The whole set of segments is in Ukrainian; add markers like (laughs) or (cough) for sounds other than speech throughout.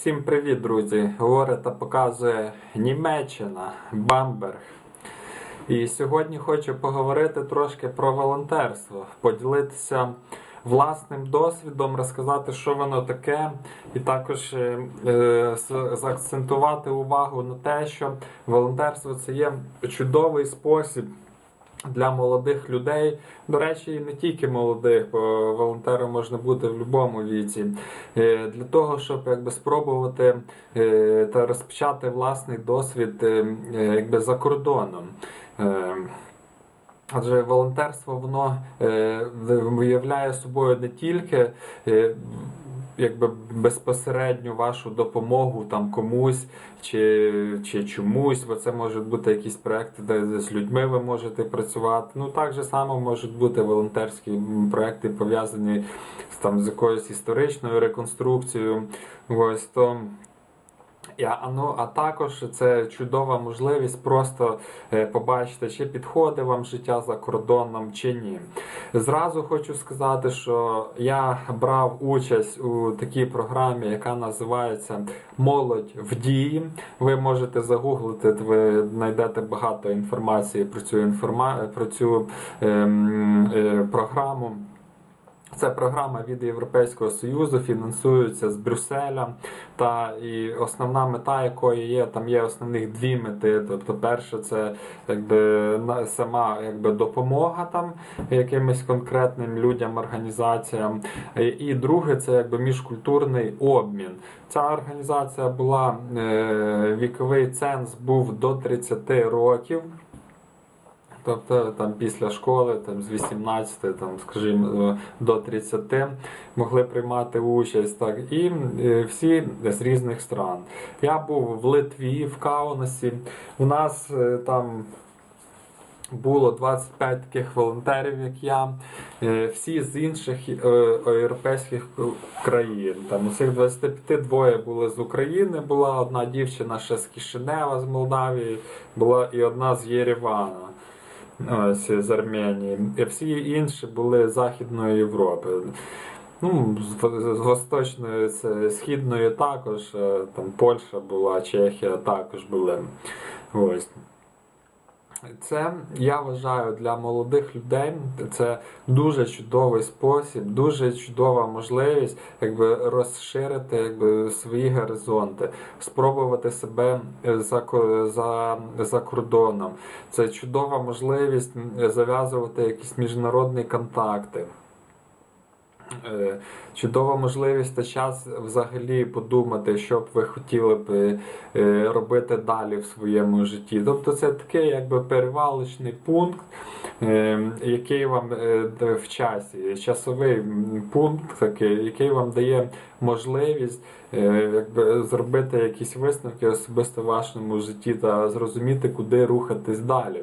Всім привіт, друзі! Говорить та показує Німеччина, Бамберг. І сьогодні хочу поговорити трошки про волонтерство, поділитися власним досвідом, розказати, що воно таке, і також е, е, заакцентувати увагу на те, що волонтерство це є чудовий спосіб. Для молодих людей, до речі, і не тільки молодих, бо волонтером можна бути в будь-якому віці. Е, Для того, щоб якби спробувати е, та розпочати власний досвід е, якби за кордоном. Адже волонтерство воно виявляє собою не тільки якби безпосередню вашу допомогу там комусь чи, чи чомусь, бо це можуть бути якісь проекти, де з людьми ви можете працювати. Ну так же само можуть бути волонтерські проекти пов'язані з там з якоюсь історичною реконструкцією. Ось то. А, ну, а також це чудова можливість просто е, побачити, чи підходить вам життя за кордоном, чи ні. Зразу хочу сказати, що я брав участь у такій програмі, яка називається Молодь в дії. Ви можете загуглити, ви знайдете багато інформації про цю інформа... про цю ем, е, програму. Це програма від Європейського Союзу, фінансується з Брюсселя. Та і основна мета якої є, там є основних дві мети. Тобто, перше, це якби сама якби допомога там якимось конкретним людям, організаціям. І, і друге, це якби міжкультурний обмін. Ця організація була е, віковий ценз був до 30 років. Тобто там після школи, там з 18, там, скажімо, до 30 могли приймати участь. Так, і е, всі з різних стран. Я був в Литві, в Каунасі. У нас е, там було 25 таких волонтерів, як я, е, всі з інших е, європейських країн. Там усіх 25 двоє були з України, була одна дівчина ще з Кишинева, з Молдавії, була і одна з Єревана. Ось з Арменії. І всі інші були Західної Європи. Ну, з, з Восточної, з Східної також, е, там Польща була, Чехія також були. Ось. Це я вважаю для молодих людей це дуже чудовий спосіб, дуже чудова можливість якби розширити якби свої горизонти, спробувати себе за, ко- за, за кордоном. Це чудова можливість зав'язувати якісь міжнародні контакти. Е, Чудова можливість та час взагалі подумати, що б ви хотіли б е, робити далі в своєму житті. Тобто це такий якби перевалочний пункт, е, який вам в часі, часовий пункт, такий, який вам дає можливість якби, зробити якісь висновки особисто в вашому житті та зрозуміти, куди рухатись далі.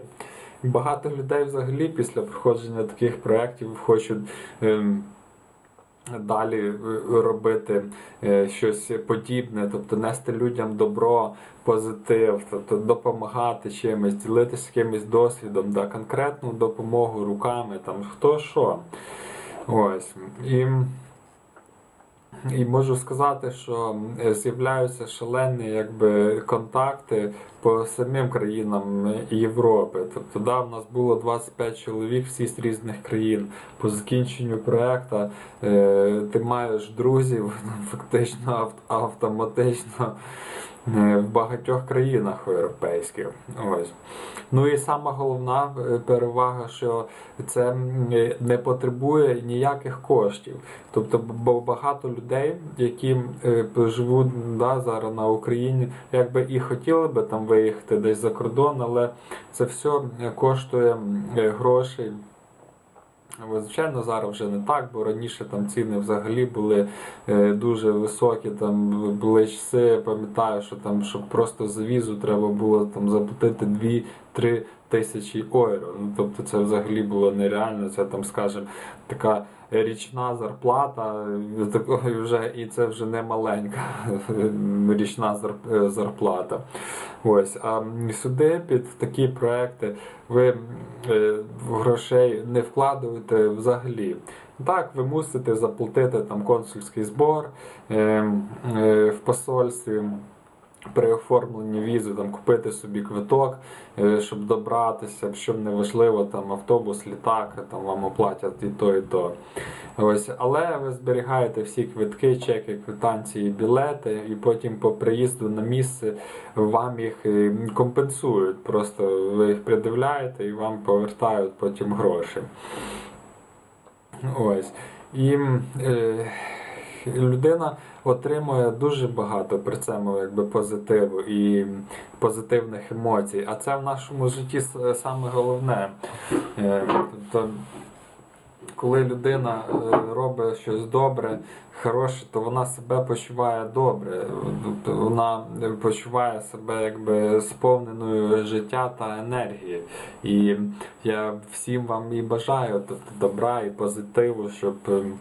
Багато людей взагалі після проходження таких проєктів хочуть. Далі робити е, щось подібне, тобто нести людям добро, позитив, тобто допомагати чимось, ділитися якимось досвідом, да, конкретну допомогу руками, там хто що. Ось. І, і можу сказати, що е, з'являються шалені якби, контакти по самим країнам Європи. Тобто, да, в нас було 25 чоловік, всі з різних країн. По закінченню проекту е, ти маєш друзів (laughs) фактично автоматично е, в багатьох країнах європейських. Ось. Ну і сама головна е, перевага, що це е, не потребує ніяких коштів. Тобто, багато людей, які е, живуть да, зараз на Україні, якби і хотіли би там виїхати десь за кордон, але це все е, коштує е, грошей. Звичайно, зараз вже не так, бо раніше там ціни взагалі були е, дуже високі. Там були часи, пам'ятаю, що там щоб просто за візу треба було там заплатити 2-3 тисячі євро. Ну тобто це взагалі було нереально. Це там, скажімо, така річна зарплата, такої вже і це вже не маленька (laughs) річна е, зарплата. Ось, а сюди під такі проекти ви е, грошей не вкладуєте взагалі. Так, ви мусите заплатити там консульський збор, е, е, посольстві. При оформленні візи там купити собі квиток, е, щоб добратися, щоб не важливо, там автобус, літак, там вам оплатять і то, і то. Ось, але ви зберігаєте всі квитки, чеки, квитанції, білети, і потім по приїзду на місце вам їх е, компенсують. Просто ви їх придивляєте і вам повертають потім гроші. Ось. І е, людина отримує дуже багато при цьому якби, позитиву і позитивних емоцій. А це в нашому житті саме головне. Е, тобто, коли людина е, робить щось добре, хороше, то вона себе почуває добре. Тобто вона почуває себе якби сповненою життя та енергії. І я всім вам і бажаю тобто, добра і позитиву, щоб ем,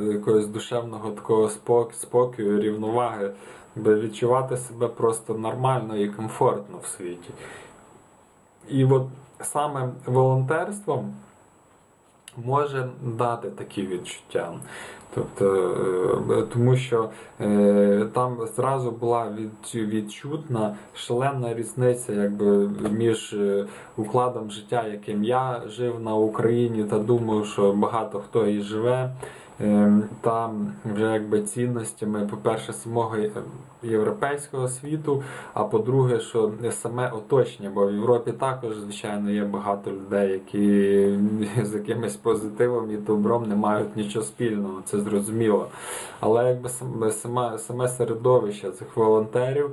якогось душевного такого спок- спокою, рівноваги, якби відчувати себе просто нормально і комфортно в світі. І от саме волонтерство може дати такі відчуття. Тобто, е, тому що е, там зразу була від, відчутна шалена різниця якби, між е, укладом життя, яким я жив на Україні, та думаю, що багато хто і живе. Е, Та вже якби цінностями, по-перше, самого е, європейського світу, а по-друге, що саме оточення, бо в Європі також, звичайно, є багато людей, які з якимось позитивом і добром не мають нічого спільного, це зрозуміло. Але якби саме, саме, саме середовище цих волонтерів,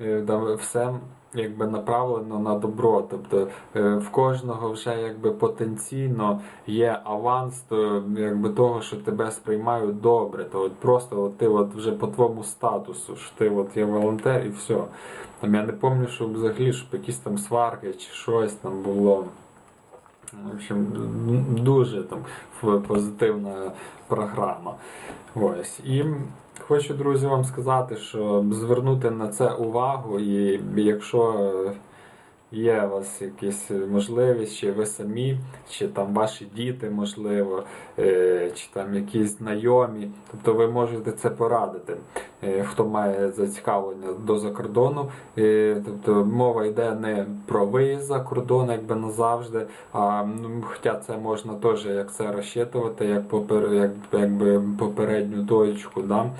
е, там все якби направлено на добро. Тобто е, в кожного вже якби потенційно є аванс якби того, що тебе сприймають добре. То от просто от ти от вже по твоєму статусу, що ти от є волонтер і все. Там я не пам'ятаю, що взагалі щоб якісь там сварки чи щось там було. В общем, дуже там позитивна програма. Ось. І хочу, друзі, вам сказати, що звернути на це увагу, і якщо є у вас якась можливість, чи ви самі, чи там ваші діти, можливо, е, чи там якісь знайомі, тобто ви можете це порадити, е, хто має зацікавлення до закордону. Е, Тобто мова йде не про виїзд за кордон, якби назавжди, а ну, хоча це можна теж як це розчитувати, як попер, як, якби попередню точку. Да?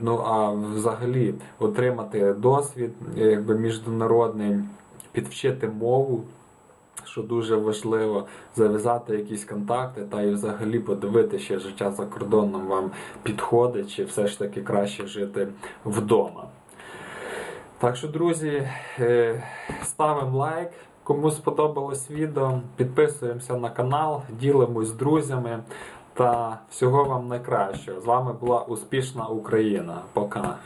Ну а взагалі отримати досвід, якби міжнародний, підвчити мову. Що дуже важливо зав'язати якісь контакти та і взагалі подивитися, чи життя за кордоном вам підходить, чи все ж таки краще жити вдома. Так що, друзі, е, ставимо лайк. Кому сподобалось відео, підписуємося на канал, ділимось з друзями та всього вам найкращого. З вами була успішна Україна. Пока.